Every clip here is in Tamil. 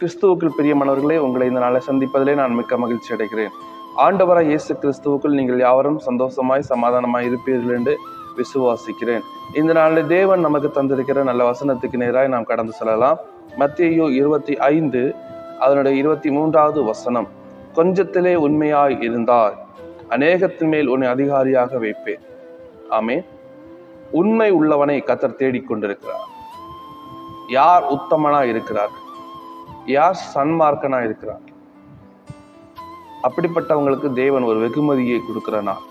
கிறிஸ்துவுக்குள் பிரியமானவர்களே உங்களை இந்த நாளை சந்திப்பதிலே நான் மிக்க மகிழ்ச்சி அடைகிறேன். ஆண்டவராக இயேசு கிறிஸ்துவுக்குள் நீங்கள் யாவரும் சந்தோஷமாய் சமாதானமாய் இருப்பீர்கள் என்று விசுவாசிக்கிறேன். இந்த நாளில் தேவன் நமக்கு தந்திருக்கிற நல்ல வசனத்துக்கு நேராக நாம் கடந்து செல்லலாம். மத்தியோ இருபத்தி ஐந்து அதனுடைய இருபத்தி மூன்றாவது வசனம். கொஞ்சத்திலே உண்மையாய் இருந்தால் அநேகத்தின் மேல் உன்னை அதிகாரியாக வைப்பேன். ஆமே உண்மை உள்ளவனை கத்தர் தேடிக்கொண்டிருக்கிறார். யார் உத்தமனா இருக்கிறார்? யார் சன்மார்க்கனா இருக்கிறார்? அப்படிப்பட்டவங்களுக்கு தேவன் ஒரு வெகுமதியை கொடுக்கிற நாள்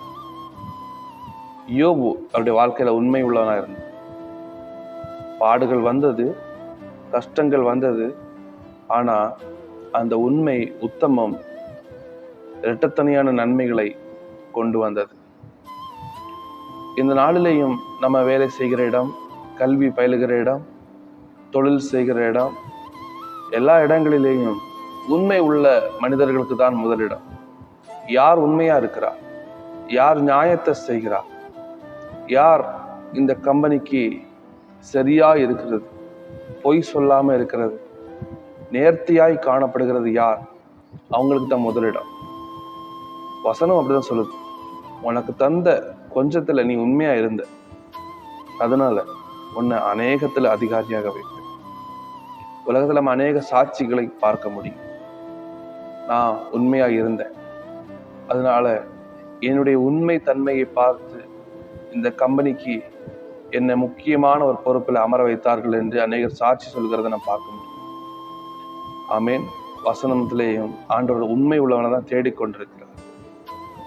யோபு அவருடைய வாழ்க்கையில உண்மை உள்ளவனா இருந்தார். பாடுகள் வந்தது கஷ்டங்கள் வந்தது ஆனா அந்த உண்மை உத்தமம் இரட்டத்தனியான நன்மைகளை கொண்டு வந்தது. இந்த நாளிலேயும் நம்ம வேலை செய்கிற இடம் கல்வி பயிலுகிற இடம் தொழில் செய்கிற இடம் எல்லா இடங்களிலேயும் உண்மை உள்ள மனிதர்களுக்கு தான் முதலிடம். யார் உண்மையா இருக்கிறா? யார் நியாயத்தை செய்கிறா? யார் இந்த கம்பெனிக்கு சரியா இருக்கிறது? பொய் சொல்லாம இருக்கிறது? நேர்த்தியாய் காணப்படுகிறது யார்? அவங்களுக்கு தான் முதலிடம். வசனம் அப்படிதான் சொல்லுது. உனக்கு தந்த கொஞ்சத்துல நீ உண்மையா இருந்த. அதனால உன்னை அநேகத்துல அதிகாரியாக வைப்பேன் உலகத்துல நம்ம அநேக சாட்சிகளை பார்க்க முடியும். நான் உண்மையா இருந்தேன். அதனால என்னுடைய உண்மை தன்மையை பார்த்து இந்த கம்பெனிக்கு என்னை முக்கியமான ஒரு பொறுப்பில் அமர வைத்தார்கள் என்று அநேகர் சாட்சி சொல்கிறத நான் பார்க்க முடியும். ஆமேன். வசனத்திலேயும் ஆண்டவர் உண்மை உள்ளவனை தான் தேடிக்கொண்டிருக்கிறார்.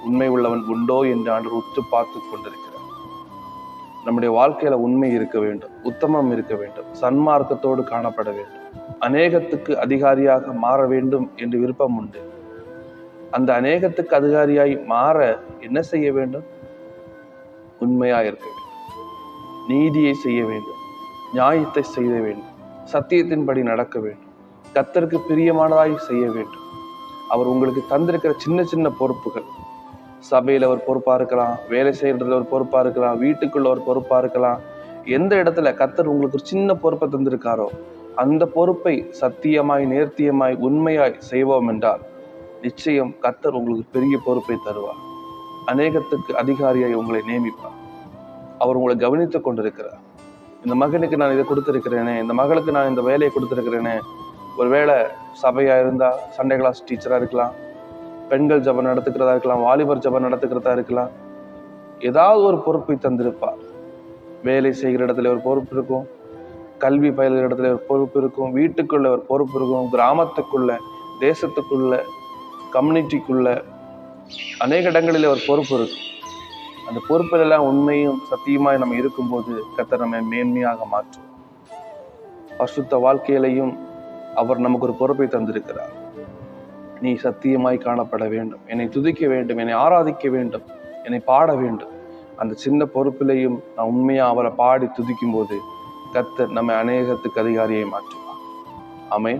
உண்மை உள்ளவன் உண்டோ என்று ஆண்டவர் உற்று பார்த்து கொண்டிருக்கிறார். நம்முடைய வாழ்க்கையில உண்மை இருக்க வேண்டும் உத்தமம் இருக்க வேண்டும் சன்மார்க்கத்தோடு காணப்பட வேண்டும். அநேகத்துக்கு அதிகாரியாக மாற வேண்டும் என்று விருப்பம் உண்டு. அந்த அநேகத்துக்கு அதிகாரியாய் மாற என்ன செய்ய வேண்டும்? உண்மையா இருக்க வேண்டும். நீதியை செய்ய வேண்டும். நியாயத்தை செய்ய வேண்டும். சத்தியத்தின்படி நடக்க வேண்டும். கத்தருக்கு பிரியமானதாய் செய்ய வேண்டும். அவர் உங்களுக்கு தந்திருக்கிற சின்ன சின்ன பொறுப்புகள் சபையில் ஒரு பொறுப்பாக இருக்கலாம் வேலை செய்கிறதுல ஒரு பொறுப்பாக இருக்கலாம் வீட்டுக்குள்ள ஒரு பொறுப்பாக இருக்கலாம். எந்த இடத்துல கத்தர் உங்களுக்கு ஒரு சின்ன பொறுப்பை தந்திருக்காரோ அந்த பொறுப்பை சத்தியமாய் நேர்த்தியமாய் உண்மையாய் செய்வோம் என்றால் நிச்சயம் கத்தர் உங்களுக்கு பெரிய பொறுப்பை தருவார். அநேகத்துக்கு அதிகாரியாய் உங்களை நியமிப்பார். அவர் உங்களை கவனித்து கொண்டிருக்கிறார். இந்த மகனுக்கு நான் இதை கொடுத்துருக்கிறேனே இந்த மகளுக்கு நான் இந்த வேலையை கொடுத்துருக்கிறேனே ஒருவேளை சபையாக இருந்தால் சண்டே கிளாஸ் டீச்சராக இருக்கலாம் பெண்கள் ஜபம் நடத்துக்கிறதா இருக்கலாம் வாலிபர் ஜபம் நடத்துக்கிறதா இருக்கலாம். ஏதாவது ஒரு பொறுப்பை தந்திருப்பார். வேலை செய்கிற இடத்துல ஒரு பொறுப்பு இருக்கும். கல்வி பயில்கிற இடத்துல ஒரு பொறுப்பு இருக்கும். வீட்டுக்குள்ள ஒரு பொறுப்பு இருக்கும். கிராமத்துக்குள்ள தேசத்துக்குள்ள கம்யூனிட்டிக்குள்ள அநேக இடங்களில் ஒரு பொறுப்பு இருக்கும். அந்த பொறுப்பிலெல்லாம் உண்மையும் சத்தியமாய் நம்ம இருக்கும்போது கத்தர் நம்மை மேன்மையாக மாற்றும். பரிசுத்த வாழ்க்கையிலையும் அவர் நமக்கு ஒரு பொறுப்பை தந்திருக்கிறார். நீ சத்தியமாய் காணப்பட வேண்டும். என்னை துதிக்க வேண்டும் என்னை ஆராதிக்க வேண்டும் என்னை பாட வேண்டும். அந்த சின்ன பொறுப்பிலையும் நான் உண்மையாக அவரை பாடி துதிக்கும் போது கத்தர் நம்மை அநேகத்துக்கு அதிகாரியை மாற்றுவார். ஆமே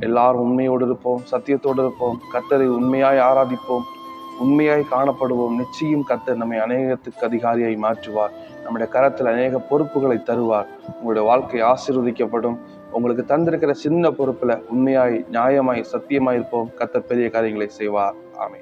எல்லாரும் உண்மையோடு இருப்போம் சத்தியத்தோடு இருப்போம் கத்தரை உண்மையாய் ஆராதிப்போம் உண்மையாய் காணப்படுவோம். நிச்சயம் கத்தர் நம்மை அநேகத்துக்கு அதிகாரியாய் மாற்றுவார். நம்முடைய கரத்தில் அநேக பொறுப்புகளை தருவார். உங்களுடைய வாழ்க்கை ஆசீர்வதிக்கப்படும். உங்களுக்கு தந்திருக்கிற சின்ன பொறுப்பில் உண்மையாய் நியாயமாய் சத்தியமாய் இருப்போம். கத்த பெரிய காரியங்களை செய்வார். ஆமை